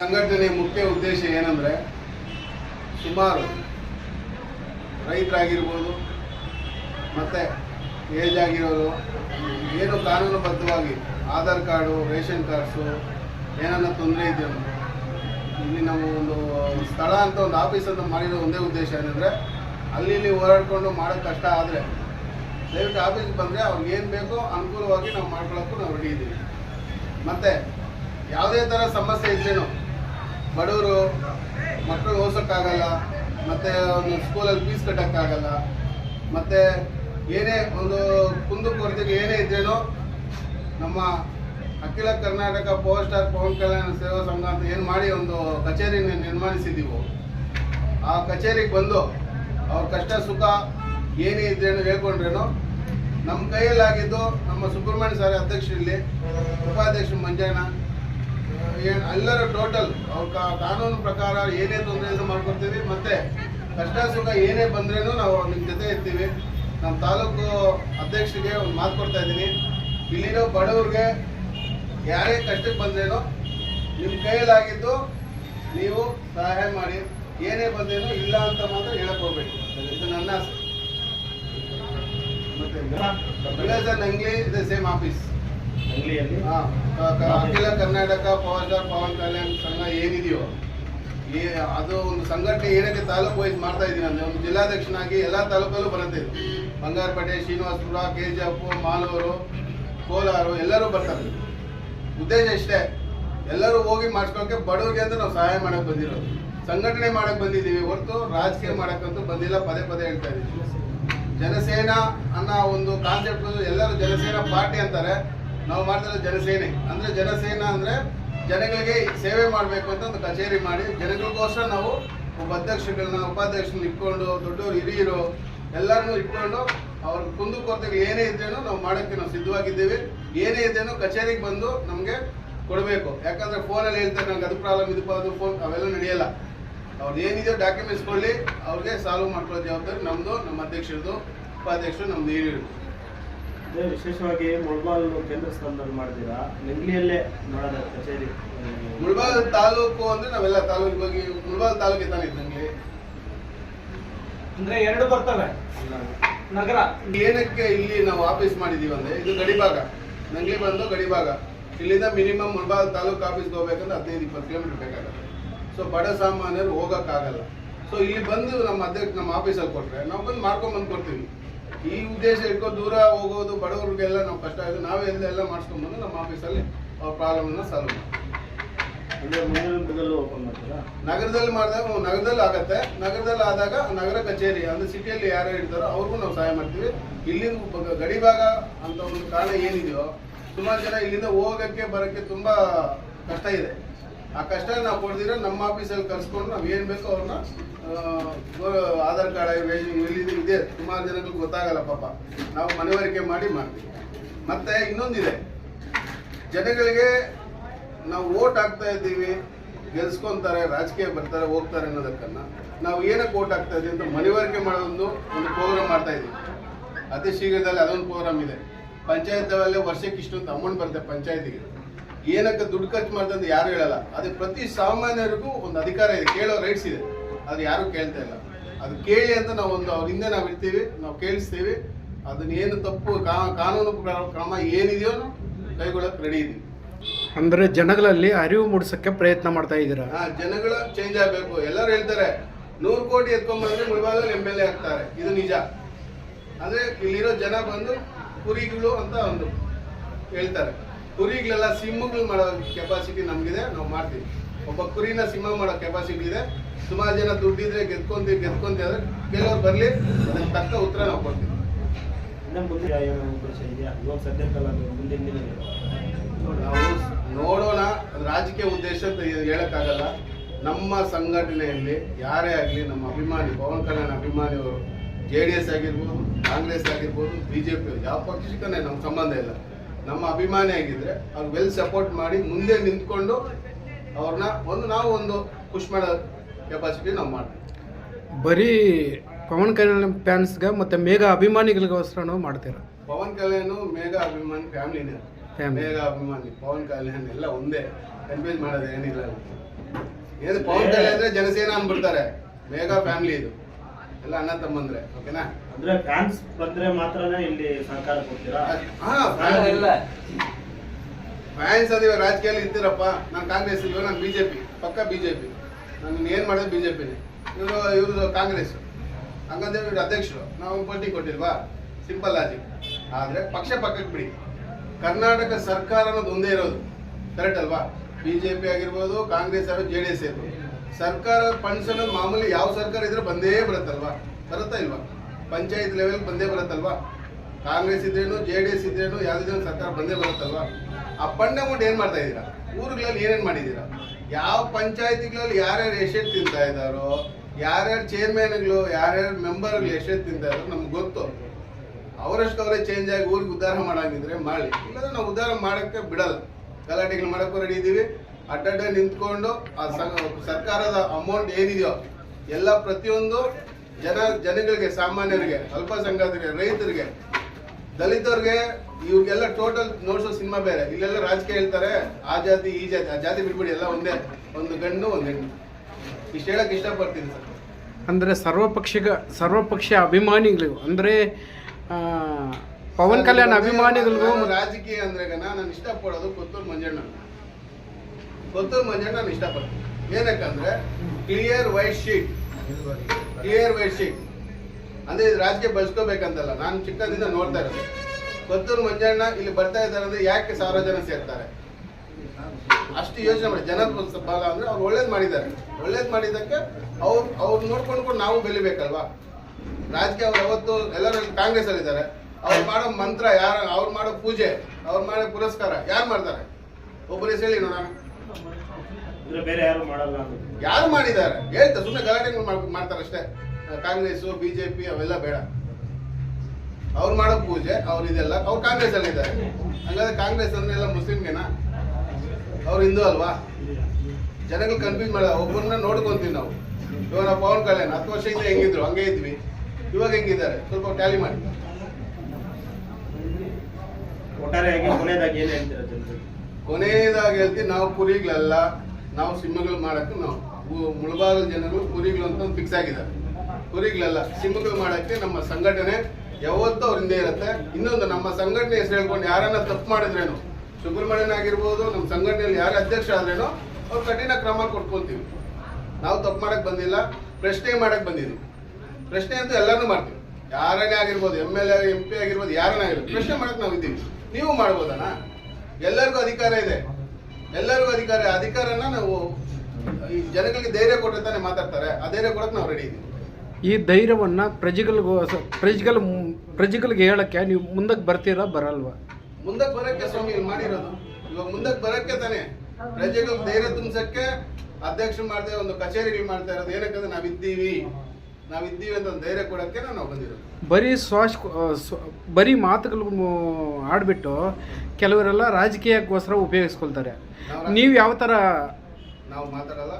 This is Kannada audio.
ಸಂಘಟನೆ ಮುಖ್ಯ ಉದ್ದೇಶ ಏನಂದ್ರೆ ಸುಮಾರು ರೈತರಾಗಿರ್ಬೋದು, ಮತ್ತೆ ಏಜ್ ಆಗಿರೋರು ಏನು ಕಾನೂನುಬದ್ಧವಾಗಿ ಆಧಾರ್ ಕಾರ್ಡು, ರೇಷನ್ ಕಾರ್ಡ್ಸು ಏನನ್ನ ತೊಂದರೆ ಇದೆಯೋ ಇಲ್ಲಿ ನಾವು ಒಂದು ಸ್ಥಳ ಅಂತ ಒಂದು ಆಫೀಸ್ ಅಂತ ಮಾಡಿರೋ ಒಂದೇ ಉದ್ದೇಶ ಏನಂದ್ರೆ ಅಲ್ಲಿ ಇಲ್ಲಿ ಓಡಾಡ್ಕೊಂಡು ಮಾಡೋದು ಕಷ್ಟ ಆದರೆ ದಯವಿಟ್ಟು ಆಫೀಸ್ಗೆ ಬಂದರೆ ಅವ್ರಿಗೆ ಏನು ಬೇಕೋ ಅನುಕೂಲವಾಗಿ ನಾವು ಮಾಡ್ಕೊಳ್ಳೋಕ್ಕೂ ನಾವು ರೆಡಿ ಇದ್ದೀವಿ ಮತ್ತೆ ಯಾವುದೇ ಥರ ಸಮಸ್ಯೆ ಇದ್ರೇನು ಬಡವರು ಮಕ್ಕಳು ಓದಿಸೋಕ್ಕಾಗಲ್ಲ, ಮತ್ತೆ ಒಂದು ಸ್ಕೂಲಲ್ಲಿ ಫೀಸ್ ಕಟ್ಟೋಕ್ಕಾಗಲ್ಲ, ಮತ್ತೆ ಏನೇ ಒಂದು ಕುಂದು ಕೊರತೆಗೆ ಏನೇ ಇದ್ರೇನೋ ನಮ್ಮ ಅಖಿಲ ಕರ್ನಾಟಕ ಪವರ್ ಸ್ಟಾರ್ ಪವನ್ ಕಲ್ಯಾಣ ಸೇವಾ ಸಂಘ ಅಂತ ಏನು ಮಾಡಿ ಒಂದು ಕಚೇರಿ ನಿರ್ಮಾಣಿಸಿದ್ದೀವೋ ಆ ಕಚೇರಿಗೆ ಬಂದು ಅವ್ರ ಕಷ್ಟ ಸುಖ ಏನೇ ಇದ್ರೇನು ಹೇಳ್ಕೊಂಡ್ರೇನು ನಮ್ಮ ಕೈಯಲ್ಲಾಗಿದ್ದು ನಮ್ಮ ಸುಬ್ರಹ್ಮಣ್ಯ ಸರ್ ಅಧ್ಯಕ್ಷರಲ್ಲಿ ಉಪಾಧ್ಯಕ್ಷ ಮಂಜಣ್ಣ ಎಲ್ಲರೂ ಟೋಟಲ್ ಅವ್ರ ಕಾನೂನು ಪ್ರಕಾರ ಏನೇ ತೊಂದರೆ ಇದು ಮಾಡ್ಕೊಡ್ತೀವಿ ಮತ್ತೆ ಕಷ್ಟ ಸುಖ ಏನೇ ಬಂದ್ರೇನು ನಾವು ನಿಮ್ಮ ಜೊತೆ ಇರ್ತೀವಿ. ನಮ್ಮ ತಾಲೂಕು ಅಧ್ಯಕ್ಷರಿಗೆ ಒಂದು ಮಾತು ಕೊಡ್ತಾ ಇದ್ದೀನಿ. ಇಲ್ಲಿರೋ ಬಡವ್ರಿಗೆ ಯಾರೇ ಕಷ್ಟಕ್ಕೆ ಬಂದ್ರೇನು ನಿಮ್ಮ ಕೈಯಲ್ಲಾಗಿದ್ದು ನೀವು ಸಹಾಯ ಮಾಡಿ. ಏನೇ ಬಂದೇನು ಇಲ್ಲ ಅಂತ ಮಾತ್ರ ಹೇಳಕ್ ಹೋಗ್ಬೇಕು ಇದು ನನ್ನ ಆಸೆ. ಮತ್ತೆ ವಿಲೇಜ್ ನಂಗ್ಲಿ ಇದೆ ಸೇಮ್ ಆಫೀಸ್ ಅಂಗ್ಲಿಯಲ್ಲಿ ಹಾ, ಕ- ಕ- ಅಖಿಲ ಕರ್ನಾಟಕ ಪವರ್ ಪವನ್ ಕಲ್ಯಾಣ್ ಸಂಘ ಏನಿದೆಯೋ ಈ ಅದು ಒಂದು ಸಂಘಟನೆ ಏನಕ್ಕೆ ತಾಲೂಕು ವೈಸ್ ಮಾಡ್ತಾ ಇದ್ದೀನಿ ಅಂದ್ರೆ ಒಂದು ಜಿಲ್ಲಾಧ್ಯಕ್ಷನಾಗಿ ಎಲ್ಲ ತಾಲೂಕಲ್ಲೂ ಬರುತ್ತೆ Bangarapete Srinivaspur K G F Malur Kolar ಎಲ್ಲರೂ ಬರ್ತಾರೆ. ಉದ್ದೇಶ ಇಷ್ಟೇ ಎಲ್ಲರೂ ಹೋಗಿ ಮಾಡಿಸ್ಕೊಳಕ್ಕೆ ಬಡವರಿಗೆ ಅಂತ ನಾವು ಸಹಾಯ ಮಾಡೋಕೆ ಬಂದಿರೋದು. ಸಂಘಟನೆ ಮಾಡಕ್ ಬಂದಿದ್ದೀವಿ ಹೊರತು ರಾಜಕೀಯ ಮಾಡೋಕ್ಕಂತೂ ಬಂದಿಲ್ಲ ಪದೇ ಪದೇ ಹೇಳ್ತಾ ಇದ್ದೀವಿ ಜನಸೇನಾ ಅನ್ನೋ ಒಂದು ಕಾನ್ಸೆಪ್ಟ್ ಎಲ್ಲರೂ ಜನಸೇನಾ ಪಾರ್ಟಿ ಅಂತಾರೆ. ನಾವು ಮಾಡ್ತಿರೋ ಜನಸೇನೆ. ಅಂದ್ರೆ ಜನಸೇನ ಅಂದ್ರೆ ಜನಗಳಿಗೆ ಸೇವೆ ಮಾಡಬೇಕು ಅಂತ ಒಂದು ಕಚೇರಿ ಮಾಡಿ, ಜನಗಳಿಗೋಸ್ಕರ ನಾವು ಒಬ್ಬ ಅಧ್ಯಕ್ಷಗಳನ್ನ ಉಪಾಧ್ಯಕ್ಷನ ಇಟ್ಕೊಂಡು, ದೊಡ್ಡವರು ಹಿರಿಯರು ಎಲ್ಲರನ್ನೂ ಇಟ್ಕೊಂಡು ಅವ್ರ ಕುಂದು ಕೊರತೆಗಳು ಏನೇ ಇದ್ರೇನು ನಾವು ಮಾಡೋಕ್ಕೆ ನಾವು ಸಿದ್ಧವಾಗಿದ್ದೀವಿ. ಏನೇ ಇದ್ದೇನೋ ಕಚೇರಿಗೆ ಬಂದು ನಮಗೆ ಕೊಡಬೇಕು. ಯಾಕಂದ್ರೆ ಫೋನಲ್ಲಿ ಹೇಳ್ತಾರೆ, ನಂಗೆ ಅದು ಪ್ರಾಬ್ಲಮ್ ಇದು ಪ್ರಾಬ್ಲಮ್ ಫೋನ್ ಅವೆಲ್ಲ ನಡೆಯಲ್ಲ. ಅವ್ರದ್ದು ಏನಿದೆಯೋ ಡಾಕ್ಯುಮೆಂಟ್ಸ್ ಕೊಡಲಿ, ಅವ್ರಿಗೆ ಸಾಲ್ವ್ ಮಾಡ್ಕೊಳ್ಳೋ ಜವಾಬ್ದಾರಿ ನಮ್ಮದು ನಮ್ಮ ಅಧ್ಯಕ್ಷರದು ಉಪಾಧ್ಯಕ್ಷರು, ನಮ್ದು ಹಿರಿಯರು ಅದೇ ವಿಶೇಷವಾಗಿ ಮುಳ್ಬಾಲ್ ಕೇಂದ್ರ ಸ್ಥಾನದಲ್ಲಿ ಮಾಡಿದ್ದೀರಾ? ನಂಗ್ಲಿಯಲ್ಲೇ ನೋಡೋದ ಕಚೇರಿ ಮುಳ್ಬಾಲ್ ತಾಲೂಕು ಅಂದ್ರೆ ನಾವೆಲ್ಲ ತಾಲೂಕಿಗೆ ಹೋಗಿ ಮುಳ್ಬಾಲ್ ತಾಲೂಕಿಗೆ ತಾನೇ ಇದ್ದಂಗೆ ಅಂದ್ರೆ ಎರಡು ಬರ್ತವೆ. ನಗರ. ಏನಕ್ಕೆ ಇಲ್ಲಿ ನಾವು ಆಫೀಸ್ ಮಾಡಿದೀವಿ ಅಂದ್ರೆ ಇದು ಗಡಿಭಾಗ. ನಂಗ್ಲಿ ಬಂದು ಗಡಿಭಾಗ. ಇಲ್ಲಿಂದ ಮಿನಿಮಮ್ ಮುಳ್ಬಾಲ್ ತಾಲೂಕು ಆಫೀಸ್ಗೆ ಹೋಗ್ಬೇಕಂದ್ರೆ ಹದಿನೈದು ಇಪ್ಪತ್ತು ಕಿಲೋಮೀಟರ್ ಬೇಕಾಗುತ್ತೆ. ಸೊ ಬಡ ಸಾಮಾನ್ಯರು ಹೋಗೋಕ್ಕಾಗಲ್ಲ. ಸೊ ಇಲ್ಲಿ ಬಂದು ನಮ್ಮ ಅಧ್ಯಕ್ಷ ನಮ್ಮ ಆಫೀಸಲ್ಲಿ ಕೊಟ್ರೆ ನಾವು ಬಂದು ಮಾಡ್ಕೊಂಡ್ ಬಂದು ಕೊಡ್ತೀವಿ. ಈ ಉದ್ದೇಶ ಇಟ್ಕೊಂಡು ದೂರ ಹೋಗೋದು ಬಡವರಿಗೆಲ್ಲ ನಾವು ಕಷ್ಟ ಆಗಿದೆ ನಾವೇ ಎಲ್ಲ ಮಾಡಿಸ್ಕೊಂಡ್ಬಂದು ನಮ್ಮ ಆಫೀಸಲ್ಲಿ ಅವ್ರ ಪ್ರಾಬ್ಲಮ್ನ ಸಾಲ್ವ್ ಮಾಡ್ತೀವಿ. ನಗರದಲ್ಲಿ ಮಾಡಿದಾಗ ನಗರದಲ್ಲಿ ಆಗತ್ತೆ. ನಗರದಲ್ಲಿ ಆದಾಗ ನಗರ ಕಚೇರಿ ಅಂದ್ರೆ ಸಿಟಿಯಲ್ಲಿ ಯಾರು ಇರ್ತಾರೋ ಅವ್ರಿಗೂ ನಾವು ಸಹಾಯ ಮಾಡ್ತೀವಿ. ಇಲ್ಲಿಂದ ಗಡಿಭಾಗ ಗಡಿ ಭಾಗ ಅಂತ ಒಂದು ಕಾರಣ ಏನಿದೆಯೋ ಸುಮಾರು ಜನ ಇಲ್ಲಿಂದ ಹೋಗಕ್ಕೆ ಬರಕ್ಕೆ ತುಂಬಾ ಕಷ್ಟ ಇದೆ. ಆ ಕಷ್ಟ ನಾವು ಕೊಡ್ದಿರ ನಮ್ಮ ಆಫೀಸಲ್ಲಿ ಕರ್ಸ್ಕೊಂಡು ನಾವು ಏನ್ ಬೇಕೋ ಅವ್ರನ್ನ ಆಧಾರ್ ಕಾರ್ಡ್ ಇಲ್ಲಿ ಇದೆ ಸುಮಾರು ಜನಗಳಿಗೆ ಗೊತ್ತಾಗಲ್ಲ ಪಾಪ. ನಾವು ಮನವರಿಕೆ ಮಾಡಿ ಮಾಡ್ತೀವಿ. ಮತ್ತೆ ಇನ್ನೊಂದಿದೆ. ಜನಗಳಿಗೆ ನಾವು ಓಟ್ ಹಾಕ್ತಾ ಇದ್ದೀವಿ, ಗೆಲ್ಸ್ಕೊಂತಾರೆ, ರಾಜಕೀಯ ಬರ್ತಾರೆ, ಹೋಗ್ತಾರೆ ಅನ್ನೋದಕ್ಕನ್ನ ನಾವು ಏನಕ್ಕೆ ಓಟ್ ಹಾಕ್ತಾ ಇದ್ದೀವಿ ಅಂತ ಮನವರಿಕೆ ಮಾಡೋದೊಂದು ಒಂದು ಪ್ರೋಗ್ರಾಮ್ ಮಾಡ್ತಾ ಇದ್ದೀವಿ. ಅತಿ ಶೀಘ್ರದಲ್ಲಿ ಅದೊಂದು ಪ್ರೋಗ್ರಾಮ್ ಇದೆ. ಪಂಚಾಯತ್ ವರ್ಷಕ್ಕೆ ಇಷ್ಟೊಂದು ಅಮೌಂಟ್ ಬರುತ್ತೆ ಪಂಚಾಯತಿಗೆ. ಏನಕ್ಕೆ ದುಡ್ಡು ಖರ್ಚು ಮಾಡ್ತಂತ ಯಾರು ಹೇಳಲ್ಲ. ಅದೇ ಪ್ರತಿ ಸಾಮಾನ್ಯರಿಗೂ ಒಂದು ಅಧಿಕಾರ ಇದೆ. ಕೇಳೋ ರೈಟ್ಸ್ ಇದೆ. ಅದು ಯಾರು ಕೇಳ್ತಾ ಇಲ್ಲ. ಅದು ಕೇಳಿ ಅಂತ ನಾವು ಒಂದು ಅವ್ರ ಹಿಂದೆ ನಾವು ಇರ್ತೀವಿ ನಾವು ಕೇಳಿಸ್ತೀವಿ. ಅದನ್ನ ಏನು ತಪ್ಪು ಕಾನೂನು ಕ್ರಮ ಏನಿದೆಯೋ ಕೈಗೊಳ್ಳಕ್ಕೆ ರೆಡಿ ಇದೀವಿ ಅಂದ್ರೆ ಜನಗಳಲ್ಲಿ ಅರಿವು ಮೂಡಿಸಕ್ಕೆ ಪ್ರಯತ್ನ ಮಾಡ್ತಾ ಇದ್ದೀರಾ? ಜನಗಳ ಜನಗಳು ಚೇಂಜ್ ಆಗಬೇಕು. ಎಲ್ಲರೂ ಹೇಳ್ತಾರೆ ನೂರು ಕೋಟಿ ಎತ್ಕೊಂಡ್ಬಂದ್ರೆ ಮುಳಬಾಗಲ್ಲಿ ಎಂ ಎಲ್ ಎ ಆಗ್ತಾರೆ. ಇದು ನಿಜ. ಅಂದ್ರೆ ಇಲ್ಲಿರೋ ಜನ ಬಂದು ಕುರಿಗಳು ಅಂತ ಒಂದು ಹೇಳ್ತಾರೆ. ಕುರಿಗಳೆಲ್ಲ ಸಿಂಹಗಳು ಮಾಡೋ ಕೆಪಾಸಿಟಿ ನಮಗಿದೆ ನಾವು ಮಾಡ್ತೀವಿ. ಒಬ್ಬ ಕುರಿನ ಸಿಂಹ ಮಾಡೋ ಕೆಪಾಸಿಟಿ ಇದೆ. ಸುಮಾರು ಜನ ದುಡ್ಡಿದ್ರೆ ಗೆದ್ಕೊಂತೀವಿ ಗೆದ್ಕೊಂತೀವಿ ಅಂದ್ರೆ ಕೆಲವ್ರು ಬರಲಿ ಅದಕ್ಕೆ ತಕ್ಕ ಉತ್ತರ ನಾವು ಕೊಡ್ತೀವಿ. ನಾವು ನೋಡೋಣ ರಾಜಕೀಯ ಉದ್ದೇಶ ಅಂತ ಹೇಳಕ್ಕಾಗಲ್ಲ. ನಮ್ಮ ಸಂಘಟನೆಯಲ್ಲಿ ಯಾರೇ ಆಗಲಿ ನಮ್ಮ ಅಭಿಮಾನಿ ಪವನ್ ಕಲ್ಯಾಣ್ ಅಭಿಮಾನಿಯವರು ಜೆ ಡಿ ಎಸ್ ಆಗಿರ್ಬೋದು ಕಾಂಗ್ರೆಸ್ ಆಗಿರ್ಬೋದು ಬಿ ಜೆ ಪಿ ಯಾವ ಪಕ್ಷಕ್ಕೆ ನಮ್ಮ ಸಂಬಂಧ ಇಲ್ಲ. ನಮ್ಮ ಅಭಿಮಾನಿ ಆಗಿದ್ರೆ ಅವ್ರು ವೆಲ್ ಸಪೋರ್ಟ್ ಮಾಡಿ ಮುಂದೆ ನಿಂತ್ಕೊಂಡು ಅವ್ರನ್ನ ಒಂದು ನಾವು ಒಂದು ಖುಷ್ ಮಾಡೋ ಕೆಪಾಸಿಟಿ ನಾವು ಮಾಡ್ತೀವಿ. ಬರೀ ಪವನ್ ಕಲ್ಯಾಣ್ ಫ್ಯಾನ್ಸ್ಗೆ ಮತ್ತೆ ಮೇಘ ಅಭಿಮಾನಿಗಳಿಗೋಸ್ಕರ ಮಾಡ್ತೀರ? ಪವನ್ ಕಲ್ಯಾಣ್ ಮೇಘ ಅಭಿಮಾನಿ ಫ್ಯಾಮಿಲಿನೇ. ಮೇಘ ಅಭಿಮಾನಿ ಪವನ್ ಕಲ್ಯಾಣ್ ಎಲ್ಲ ಒಂದೇ. ಕನ್ಫ್ಯೂಸ್ ಮಾಡೋದು ಏನಿಲ್ಲ. ಏನು ಪವನ್ ಕಲ್ಯಾಣ್ ಅಂದ್ರೆ ಜನಸೇನಾ ಅಂದ್ಬಿಡ್ತಾರೆ. ಮೇಘ ಫ್ಯಾಮಿಲಿ ಇದು. ಎಲ್ಲ ಅಣ್ಣ ತಮ್ಮಂದ್ರೆ ಓಕೆನಾ? ಅಂದ್ರೆ ಫ್ಯಾನ್ಸ್ ಬಂದ್ರೆ ಮಾತ್ರನೇ ಇಲ್ಲಿ ಸಹಕಾರ ಕೊಡ್ತೀರಾ? ಹಾ ಫ್ಯಾನ್ಸ್ ಅದೇ ರಾಜಕೀಯ ಇದ್ದೀರಪ್ಪ ನಾನು ಕಾಂಗ್ರೆಸ್ ಇಲ್ವ ನಾನು ಬಿಜೆಪಿ ಪಕ್ಕ ಬಿಜೆಪಿ ನಾನು ಏನ್ ಮಾಡಿದ್ರೆ ಬಿಜೆಪಿನೇ ಇವರು ಇವ್ರದ್ದು ಕಾಂಗ್ರೆಸ್. ಹಂಗಂದ್ರೆ ಇವ್ರ ಅಧ್ಯಕ್ಷರು. ನಾವು ಪಟ್ಟಿ ಕೊಟ್ಟಿಲ್ವಾ? ಸಿಂಪಲ್ ಲಾಜಿಕ್ ಆದ್ರೆ ಪಕ್ಷ ಪಕ್ಕಕ್ಕೆ ಬಿಡಿ. ಕರ್ನಾಟಕ ಸರ್ಕಾರ ಅನ್ನೋದು ಒಂದೇ ಇರೋದು. ಕರೆಕ್ಟ್ ಅಲ್ವಾ? ಬಿಜೆಪಿ ಆಗಿರ್ಬೋದು ಕಾಂಗ್ರೆಸ್ ಆಗಿರ್ಬೋದು ಜೆ ಡಿ ಎಸ್ ಇರ್ಬೋದು. ಸರ್ಕಾರ ಫಂಡ್ಸ್ ಅನ್ನೋದು ಮಾಮೂಲಿ ಯಾವ ಸರ್ಕಾರ ಇದ್ರೆ ಬಂದೇ ಬರುತ್ತಲ್ವಾ? ಬರುತ್ತಾ ಇಲ್ವಾ? ಪಂಚಾಯತ್ ಲೆವೆಲ್ ಬಂದೇ ಬರುತ್ತಲ್ವಾ? ಕಾಂಗ್ರೆಸ್ ಇದ್ರೇನು, ಜೆ ಡಿ ಎಸ್ ಇದ್ರೇನು, ಯಾವುದೇ ಸರ್ಕಾರ ಬಂದೇ ಬರುತ್ತಲ್ವಾ? ಆ ಫಂಡ್ ಅಮೌಂಟ್ ಏನು ಮಾಡ್ತಾ ಇದ್ದೀರಾ? ಊರುಗಳಲ್ಲಿ ಏನೇನು ಮಾಡಿದ್ದೀರಾ? ಯಾವ ಪಂಚಾಯತಿಗಳಲ್ಲಿ ಯಾರ್ಯಾರು ಎಷ್ಟೆಷ್ಟು ತಿಂತಾ ಇದ್ದಾರೋ, ಯಾರ್ಯಾರು ಚೇರ್ಮನ್ಗಳು ಯಾರ್ಯಾರು ಮೆಂಬರ್ಗಳು ಎಷ್ಟೆಷ್ಟು ತಿಂತಾ ನಮ್ಗೆ ಗೊತ್ತು. ಅವರಷ್ಟು ಅವರೇ ಚೇಂಜ್ ಆಗಿ ಊರಿಗೆ ಉದ್ಧಾರ ಮಾಡಂಗಿದ್ರೆ ಮಾಡಿ ಇಲ್ಲಾಂದ್ರೆ ನಾವು ಉದ್ಧಾರ ಮಾಡಕ್ಕೆ ಬಿಡಲ್ಲ. ಗಲಾಟೆಗಳು ಮಾಡಕ್ಕೂ ರೆಡಿ ಇದೀವಿ ಅಡ್ಡಡ್ಡ ನಿಂತ್ಕೊಂಡು ಆ ಸರ್ಕಾರದ ಅಮೌಂಟ್ ಏನಿದೆಯೋ ಎಲ್ಲ ಪ್ರತಿಯೊಂದು ಜನ ಜನಗಳಿಗೆ ಸಾಮಾನ್ಯರಿಗೆ ಅಲ್ಪಸಂಖ್ಯಾತರಿಗೆ ರೈತರಿಗೆ ದಲಿತರಿಗೆ ಇವ್ರಿಗೆಲ್ಲ ಟೋಟಲ್ ನೋಡ್ಸೋ ಸಿನಿಮಾ ಬೇರೆ. ಇಲ್ಲೆಲ್ಲ ರಾಜಕೀಯ ಹೇಳ್ತಾರೆ ಆ ಜಾತಿ ಈ ಜಾತಿ ಆ ಜಾತಿ ಬಿಡ್ಬಿಡಿ ಎಲ್ಲ ಒಂದೇ ಒಂದು ಗಂಡು ಒಂದು ಹೆಣ್ಣು. ಇಷ್ಟು ಹೇಳಕ್ ಇಷ್ಟಪಡ್ತೀನಿ ಸರ್. ಅಂದರೆ ಸರ್ವಪಕ್ಷಿಗ ಸರ್ವಪಕ್ಷೀಯ ಅಭಿಮಾನಿಗಳು ಅಂದರೆ ಪವನ್ ಕಲ್ಯಾಣ್ ಅಭಿಮಾನಿಗಳಿಗೂ ರಾಜಕೀಯ ಅಂದ್ರೆ ನಾನು ಇಷ್ಟಪಡೋದು ಕೊತ್ತೂರು ಮಂಜಣ್ಣ ಕೊತ್ತೂರು ಮಂಜಣ್ಣ, ನಾನು ಇಷ್ಟಪಡ್ತೀನಿ. ಏನಕ್ಕಂದ್ರೆ clear white sheet clear white sheet ಅಂದ್ರೆ ಇದು ರಾಜಕೀಯ ಬಳಸ್ಕೋಬೇಕಂತಲ್ಲ, ನಾನು ಚಿಕ್ಕದಿಂದ ನೋಡ್ತಾ ಇರೋದು. ಕೊತ್ತೂರು ಮಂಜಣ್ಣ, ಇಲ್ಲಿ ಬರ್ತಾ ಇದ್ದಾರೆ ಅಂದ್ರೆ ಯಾಕೆ ಸಾವಿರ ಜನ ಸೇರ್ತಾರೆ? ಅಷ್ಟು ಯೋಚನೆ ಮಾಡಿ. ಜನ ಅಂದ್ರೆ ಅವ್ರು ಒಳ್ಳೇದ್ ಮಾಡಿದ್ದಾರೆ. ಒಳ್ಳೇದ್ ಮಾಡಿದ್ದಕ್ಕೆ ಅವ್ರು ಅವ್ರು ನೋಡ್ಕೊಂಡು ನಾವು ಬೆಲಿಬೇಕಲ್ವಾ ರಾಜಕೀಯ ಅವ್ರು ಅವತ್ತು ಎಲ್ಲರೂ ಕಾಂಗ್ರೆಸ್ ಅಲ್ಲಿ ಇದ್ದಾರೆ ಅವ್ರು ಮಾಡೋ ಮಂತ್ರ ಯಾರು, ಅವ್ರು ಮಾಡೋ ಪೂಜೆ, ಅವ್ರು ಮಾಡೋ ಪುರಸ್ಕಾರ ಯಾರು ಮಾಡ್ತಾರೆ? ಒಬ್ಬರೇ ಹೇಳಿ ನೋಡೋಣ. ಅಂದ್ರೆ ಬೇರೆ ಯಾರು ಮಾಡಲ್ಲ ಅಂತ. ಯಾರು ಮಾಡಿದ್ದಾರೆ? ಹೇಳ್ತಾ ಸುಮ್ಮನೆ ಗಲಾಟೆ ಮಾಡ್ತಾರೆ ಅಷ್ಟೇ ಕಾಂಗ್ರೆಸ್ ಬಿಜೆಪಿ ಅವೆಲ್ಲ ಬೇಡ. ಅವ್ರು ಮಾಡೋ ಪೂಜೆ ಅವ್ರು ಇದೆಲ್ಲ ಅವ್ರು ಕಾಂಗ್ರೆಸ್ ಅಲ್ಲಿ ಇದ್ದಾರೆ. ಹಂಗಾದ್ರೆ ಕಾಂಗ್ರೆಸ್ ಅಂದ್ರೆ ಎಲ್ಲ ಮುಸ್ಲಿಮ್ಗೆನಾ? ಅವ್ರು ಹಿಂದೂ ಅಲ್ವಾ? ಜನಗಳು ಕನ್ಫ್ಯೂಸ್ ಮಾಡ ಒಬ್ಬರನ್ನ ನೋಡ್ಕೊಂತೀವಿ ನಾವು. ಇವಾಗ ಪವನ್ ಕಲ್ಯಾಣ್ ಹತ್ತು ವರ್ಷದಿಂದ ಹೆಂಗಿದ್ರು ಹಂಗೆ ಇದ್ವಿ. ಇವಾಗ ಹೆಂಗಿದ್ದಾರೆ? ಸ್ವಲ್ಪ ಟ್ಯಾಲಿ ಮಾಡಿ. ಒಟ್ಟಾರೆಯಾಗಿ ಕೊನೆಯದಾಗಿ ಏನು ಹೇಳ್ತೀರಾ ಜನರಿಗೆ ಕೊನೆಯದಾಗಿ ಹೇಳ್ತೀವಿ ನಾವು ಕುರಿಗಳಲ್ಲ, ನಾವು ಸಿಂಹಗಳು ಮಾಡಕ್ಕೆ ನಾವು ಮು- ಜನರು ಕುರಿಗಳು ಅಂತ ಫಿಕ್ಸ್ ಆಗಿದ್ದಾರೆ. ಕುರಿಗಳಲ್ಲ, ಸಿಂಹಗಳು ಮಾಡಕ್ಕೆ ನಮ್ಮ ಸಂಘಟನೆ ಯಾವತ್ತೂ ಅವ್ರ ಹಿಂದೆ ಇರುತ್ತೆ. ಇನ್ನೊಂದು, ನಮ್ಮ ಸಂಘಟನೆ ಹೆಸರು ಹೇಳ್ಕೊಂಡು ಯಾರನ್ನ ತಪ್ಪು ಮಾಡಿದ್ರೇನು? ಸುಬ್ರಹ್ಮಣ್ಯನ್ ಆಗಿರ್ಬೋದು, ನಮ್ಮ ಸಂಘಟನೆಯಲ್ಲಿ ಯಾರು ಅಧ್ಯಕ್ಷ ಆದ್ರೇನೋ? ಅವ್ರು ಕಠಿಣ ಕ್ರಮ ಕೊಟ್ಕೊತೀವಿ ನಾವು ತಪ್ಪು ಮಾಡಕ್ ಬಂದಿಲ್ಲ, ಪ್ರಶ್ನೆ ಮಾಡಕ್ ಬಂದಿದ್ದೀವಿ. ಪ್ರಶ್ನೆ ಅಂತೂ ಎಲ್ಲಾನು ಮಾಡ್ತೀವಿ. ಯಾರನ್ನೇ ಆಗಿರ್ಬೋದು, M L A, M P ಆಗಿರ್ಬೋದು ಯಾರನ್ನೇ ಆಗಿರ್ಬೋದು ಪ್ರಶ್ನೆ ಮಾಡಕ್ ನಾವು ಇದ್ದೀವಿ ನೀವು ಮಾಡ್ಬೋದಣ್ಣ ಎಲ್ಲರಿಗೂ ಅಧಿಕಾರ ಇದೆ. ಎಲ್ಲರಿಗೂ ಅಧಿಕಾರ ಅಧಿಕಾರನ ನಾವು ಈ ಜನಗಳಿಗೆ ಧೈರ್ಯ ಕೊಟ್ಟರೆ ತಾನೇ ಮಾತಾಡ್ತಾರೆ. ಆ ಧೈರ್ಯ ಕೊಡಕ್ ನಾವು ರೆಡಿ ಇದ್ದೀವಿ ಈ ಧೈರ್ಯವನ್ನು ಪ್ರಜೆಗಳಿಗೂ ಪ್ರಜೆಗಳ ಪ್ರಜೆಗಳಿಗೆ ಹೇಳಕ್ಕೆ ನೀವು ಮುಂದಕ್ಕೆ ಬರ್ತೀರಾ ಬರಲ್ವಾ? ಮುಂದಕ್ಕೆ ಬರಕ್ಕೆ ಸ್ವಾಮಿ ಮಾಡಿರೋದು. ಇವಾಗ ಮುಂದಕ್ಕೆ ಬರಕ್ಕೆ ತಾನೆ ಪ್ರಜೆಗಳ ಧೈರ್ಯ ತುಂಬಿಸಕ್ಕೆ ಅಧ್ಯಕ್ಷರು ಮಾಡ್ತಾ ಒಂದು ಕಚೇರಿಗಳು ಮಾಡ್ತಾ ಇರೋದು. ಏನಕ್ಕಂದ್ರೆ ನಾವಿದ್ದೀವಿ. ನಾವಿದ್ದೀವಿ ಅಂತ ಒಂದು ಧೈರ್ಯ ಕೊಡಕ್ಕೆ ನಾವು ಬಂದಿರೋದು. ಬರೀ ಶ್ವಾಸ ಬರೀ ಮಾತುಗಳು ಆಡ್ಬಿಟ್ಟು ಕೆಲವರೆಲ್ಲ ರಾಜಕೀಯಕ್ಕೋಸ್ಕರ ಉಪಯೋಗಿಸ್ಕೊಳ್ತಾರೆ. ನೀವು ಯಾವ ಥರ ನಾವು ಮಾತಾಡಲ್ಲ.